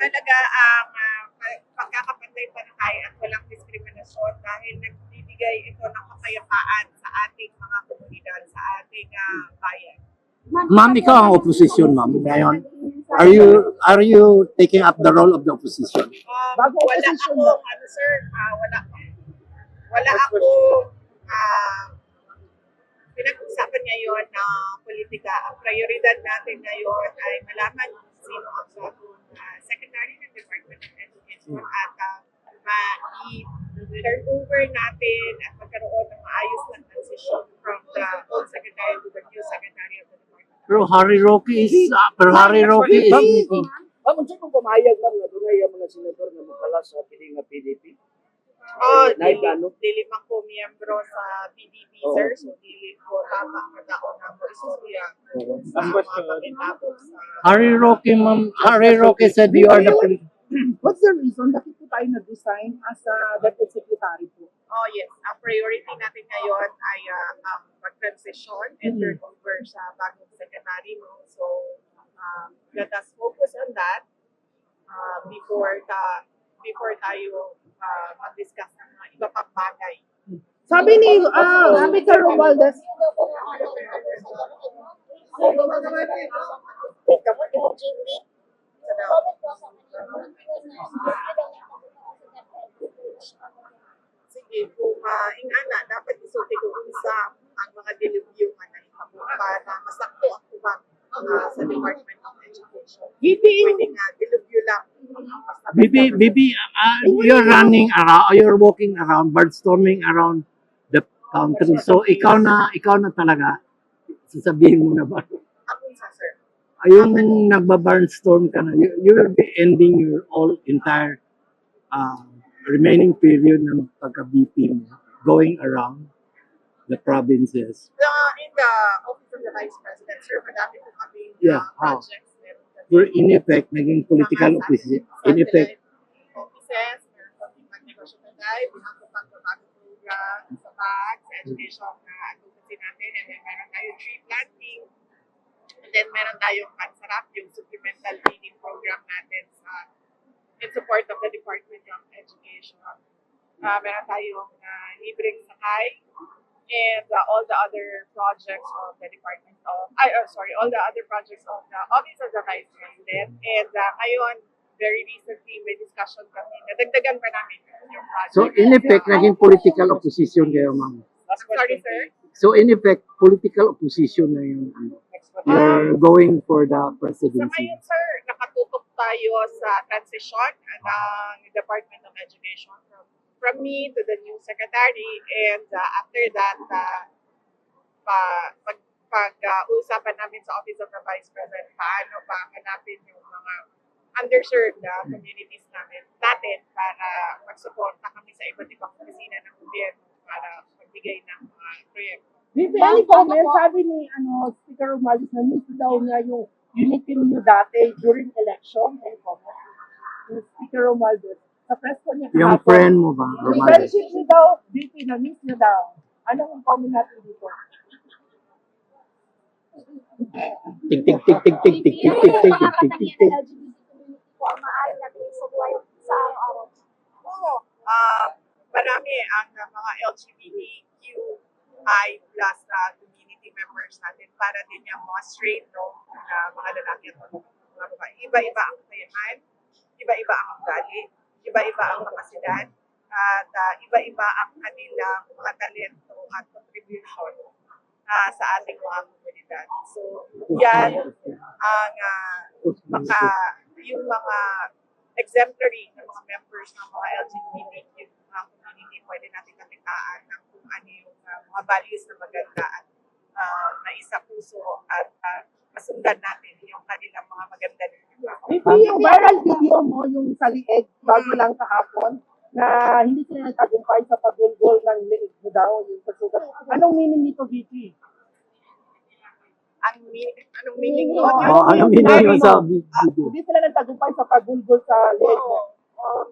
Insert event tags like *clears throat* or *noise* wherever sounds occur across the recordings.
mahalaga ang uh, pagkakapantay-pantay at walang diskriminasyon dahil nagbibigay ito ng kapayapaan sa ating mga komunidad, sa ating ah, bayan. Ma'am, ikaw ang opposition, ma'am. Ngayon, are you are you taking up the role of the opposition? Um, wala opposition akong, ano sir, ah, wala wala akong ah, pinag-usapan ngayon na politika. Ang prioridad natin ngayon ay malaman kung sino ang bagong ah, Secretary ng Department Education at uh, ma-turn over natin at magkaroon ng maayos na transition from the old Secretary to the new Secretary of the Department. Pero Harry Roque is, uh, pero Harry Roque is, Ma'am, unsa kung pumayag ma'am nga dunay ang mga senador nga mukala sa pili nga PDP? Oh, Nay dili, plano? dili man ko miyembro sa PDP, Oo. sir. So, dili ko tama nga taon na mo isusya sa mga pakinabot sa... Harry Roque, ma'am, Harry Roque said you are the, *clears throat* What's the reason? Bakit po tayo nag-resign as a deputy secretary po? Oh, yes. Ang priority natin ngayon ay uh, ang mag-transition and turn over sa bagong secretary mo. So, um, let us focus on that uh, before ta before tayo uh, mag-discuss ng mga iba pang bagay. Sabi ni, ah, sabi ka Romualdez, Sige, kung uh, ingana, dapat isulti ko sa ang mga delivyo nga na itabo para masakto ang tubang uh, sa Department of Education. Hindi. Pwede nga, delivyo lang. Bibi, Bibi, uh, you're running around, you're walking around, birdstorming around the country. So, ikaw na, ikaw na talaga, sasabihin mo na ba? Ako sa sir. Yung nagba-barnstorm ka na, you, you will be ending your all entire uh, remaining period ng pagka-BP mo, going around the provinces. The, in the Office of the Vice President, sir, madami po kami Yeah, uh, oh. projects. Meron kami Were in effect, naging political office, in effect, offices, meron kami magnegosyo na dahil, meron kami pagbabago program sa BAG, sa education na advocacy natin, and then meron tayong tree planting, and then meron tayong pansarap, yung supplemental feeding program natin in support of the Department of Education. Uh, meron tayong uh, libreng sakay, and uh, all the other projects of the Department of, ay, oh, sorry, all the other projects of the Office of the Vice President. And uh, ngayon, very recently, may discussion kami. Nadagdagan pa namin yung project. So, in effect, naging political opposition kayo, ma'am. I'm sorry, sir. So, in effect, political opposition na yung ano, you're going for the presidency. Sa presidency. ngayon, sir, nakatutok tayo sa transition ng Department of Education from, from me to the new secretary. And uh, after that, uh, pa, pag, pag uh, namin sa Office of the Vice President, paano pa hanapin yung mga underserved na communities namin natin para magsuporta kami sa iba't ibang opisina ng gobyerno para magbigay ng mga proyekto. Bibi, any comment? Sabi ni ano, Speaker Romualdez na miss daw niya yung unity niyo dati during election. Any comment? Yung Speaker Romualdez. Sa press ko niya Yung kahapon, friend mo ba, Romales? friendship niyo daw, BP, na miss niyo daw. Anong comment natin dito? Tik, tik, tik, tik, tik, tik, tik, tik, tik, tik, tik, tik, tik. Oo. Ah, marami ang uh, mga LGBTQI plus uh, community members natin para din yung mga straight, no, na mga lalaki at mga babae. Iba-iba ang kakayahan, iba-iba ang ugali, iba-iba ang kapasidad, at uh, iba-iba ang kanilang mga talento at contribution uh, sa ating mga komunidad. So, yan ang uh, maka, yung mga exemplary ng mga members ng mga LGBTQ uh, community, pwede natin kakitaan ng kung ano yung uh, mga values na maganda at uh, na isa puso at uh, masundan natin yung kanilang mga maganda na BP, yung viral video mo, yung sa lieg, bago lang kahapon, na hindi sila nagtagumpay sa pagulgol ng lieg mo daw, yung sa sugat. Anong meaning nito, BP? ang meaning, anong meaning nun? Oh, ano meaning yun sa video? Hindi sila nagtagumpay sa pagulgol sa lieg mo. Oo.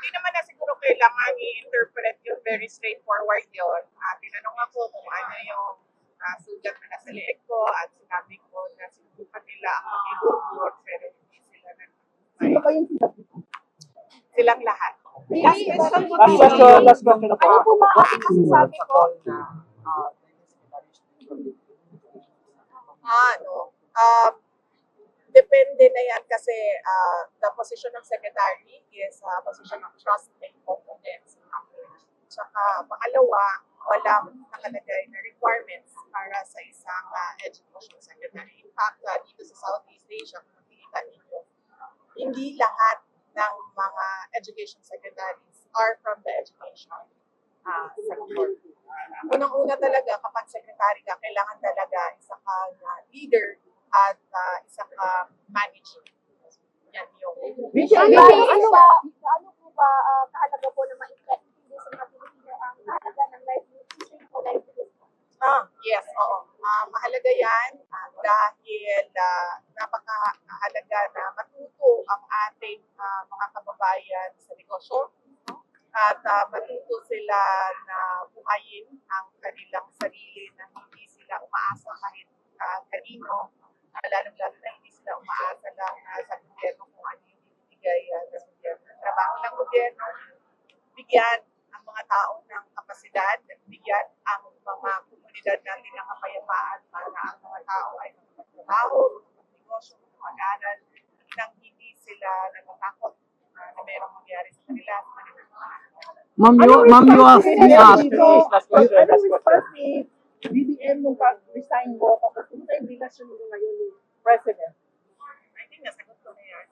Hindi naman na siguro kailangan i-interpret yun very straightforward yun. Uh, tinanong ako kung ano yung uh, sugat na nasa leeg ko at sinabi ko na sinubukan nila ako i pero hindi sila nag Sino ba yung sinabi? Silang lahat. Last question po Last question, last question na po. Ano po ba ang masasabi po? Ah, no. Um, depende na yan kasi ah, the position ng secretary is a position of trust and confidence. Tsaka pangalawa, walang nakalagay na requirements para sa isang ah, education secretary. In fact, ah, dito sa Southeast Asia, hindi lahat ng mga education secretaries are from the education ah, sector. Unang-una talaga, kapag secretary ka, kailangan talaga isa kang ah, leader at ah, isa kang manager. Yan yung Ano, Vicky, ano ba, ano po ba ah, kahalaga po na ma-intindi sa mga Pilipino ang kahalaga ng life nutrition o life nutrition? Ah, yes, oo. Ah, mahalaga yan ah, dahil ah, napakahalaga na matuto ang ating ah, mga kababayan sa negosyo at ah, matuto sila na buhayin ang kanilang sarili na hindi sila umaasa kahit uh, kanino, uh, lalong-lalo na hindi sila umaasa lang ah, sa gobyerno kung ano yung ibigay uh, ng gobyerno. Trabaho ng gobyerno, bigyan ang mga tao ng kapasidad, bigyan ang mga komunidad natin ng kapayapaan para ang mga tao ay magtrabaho, negosyo, mag-aral, nang hindi sila natatakot uh, na mayroong mangyari sa kanila sa kanilang mga Ma'am, you, ma'am, you asked me ask. Anong response ni BBM nung pag-resign mo? Tapos ano yung relasyon mo ngayon ni President? I think nasagot ko na yan.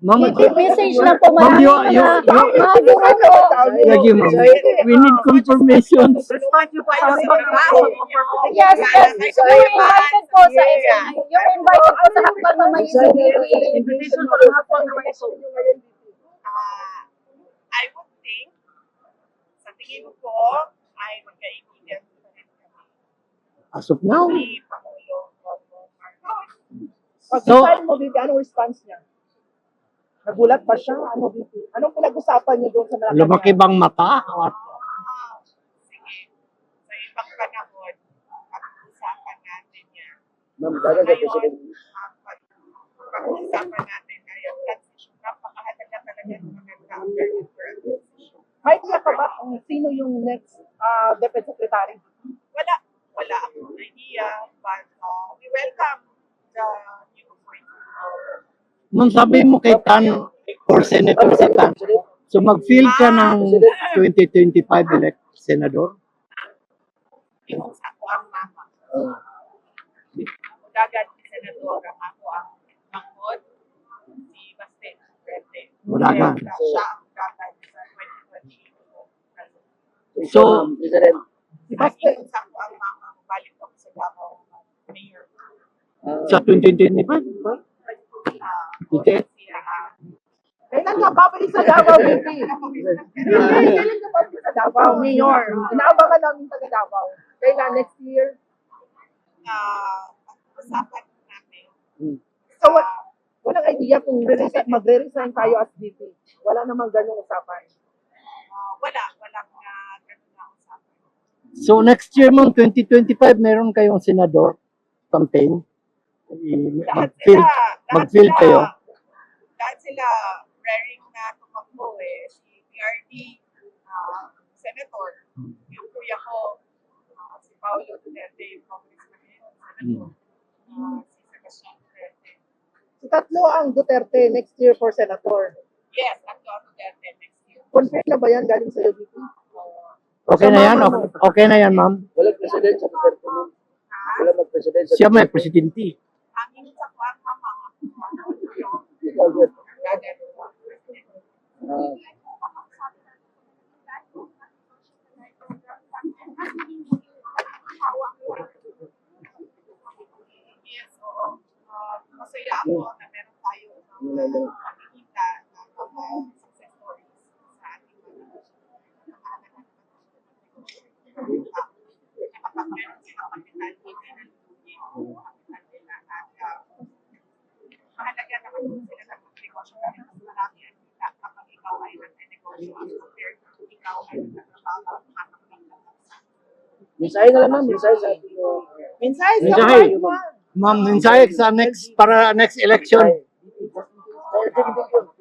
Ma'am, Message lang po ma'am, you, marami you, mga you, guro. Thank you, ma'am. We need confirmation. Sa. Yes, yes. Yung invited po sa SM, yung invited po sa Hakbang Mamayin sa Invitation po. Relasyon nyo ngayon. Ah, I would think, sa tingin ko, ay magkaibigan As of now, mo, Vicky, anong response niya? Nagulat ba siya? Ano? Anong pinag-usapan niyo doon sa Malacanang? lumaki bang mata? Or Ah, sige. Sa ibang panahon, pag-usapan natin yan. Ma'am, dahil sa Ngayon, President, pag- pag-usapan natin ay ang transition. Napakahalaga talaga ng maganda ang transition. May tiyak ka ba kung sino yung next uh, Deputy Secretary? Wala. Wala akong idea. But uh, we welcome the new appointment. Ma'am, sabi mo kay Tan or Senator si Tan. So mag-feel ka ng 2025 elect senador? Ako ang mama. Dagat si Senador, ako ang mangkod. Si Baste. Wadagan. Siya ang dagat sa 2020. So, Si Baste. ako ang mama, balik ako sa Davao Mayor. ah, sa 2025? Ah, Kailan ka babalik sa Davao, Vicky? Kailan ka babalik sa Davao, Mayor? Inaabangan namin taga Davao. Kailan? Next year? ah, pag-usapan namin. So, wa- walang idea kung re- magre-resign tayo as VP. Wala namang ganung usapan. Ah, wala, walang uh, ganun na usapan. So next year ma'am, 2025, meron kayong senador campaign. Mag-feel sila, kayo. Sila raring na tumakbo eh. Si PRD, ah, Senator, yung kuya ko, ah, si Paulo Duterte, yung congressman ngayon, Senator, ah, si Sebastian Duterte. Si tatlo ang Duterte next year for Senator. Yes, at Duterte next year. Confirm na ba yan galing sa VP? Okay na yan? Okay, okay na yan ma'am? walang President sa Duterte, ma'am. Wala mag-President sa Siya may presidente. ang inyo sa kuwan, mama, yung Ikaw, Jet. dagat. Ah, Yes, oo. Ah, masaya ako na meron tayo ng mga nakikita na mga success stories sa ating mga Kapag meron silang kapital, hindi na lugi ang kapital nila at ah, mahalaga naman kung sila ng negosyo dahil mas marami ang kita kapag ikaw ay nag-negosyo as compared to ikaw ay nagtatrabaho at makakapag ng bansa. Mensahe na lang, ma'am. Mensahe sa. Mensahe sa Mensahe. Ma'am, mensahe sa next, para next election. Mensahe thank you, thank you.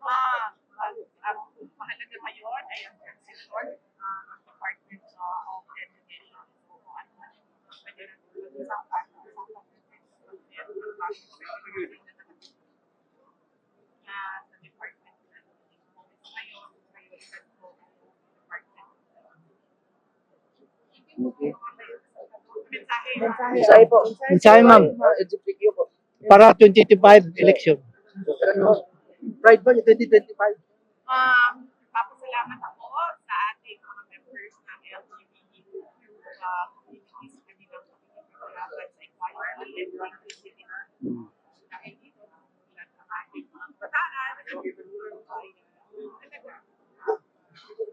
Ah, ang ang mahalaga ngayon ay ang transition ah, ng Department ah, of Education. So, kung ano man yung pwede na pag-usapan, usapan natin. Na sa department na ngayon, prioridad ko ang department. Okay. Mensahe. Po. Mensahe, ma'am. LGBTQ po. Para 2025 election. Pride ba yung 2025? Um, papasalamat ako sa ating mga members ng LGBTQ uh, communities sa kanilang pakikipaglaban sa equality and inclusivity. Dahil dito, tulad ng ating mga bataan, ay uh, talaga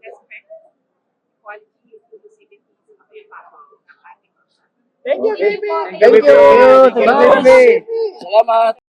respect, equality, inclusivity sa kapayapaan ng ating Thank you, baby! Thank you. Thank you, baby. Salamat.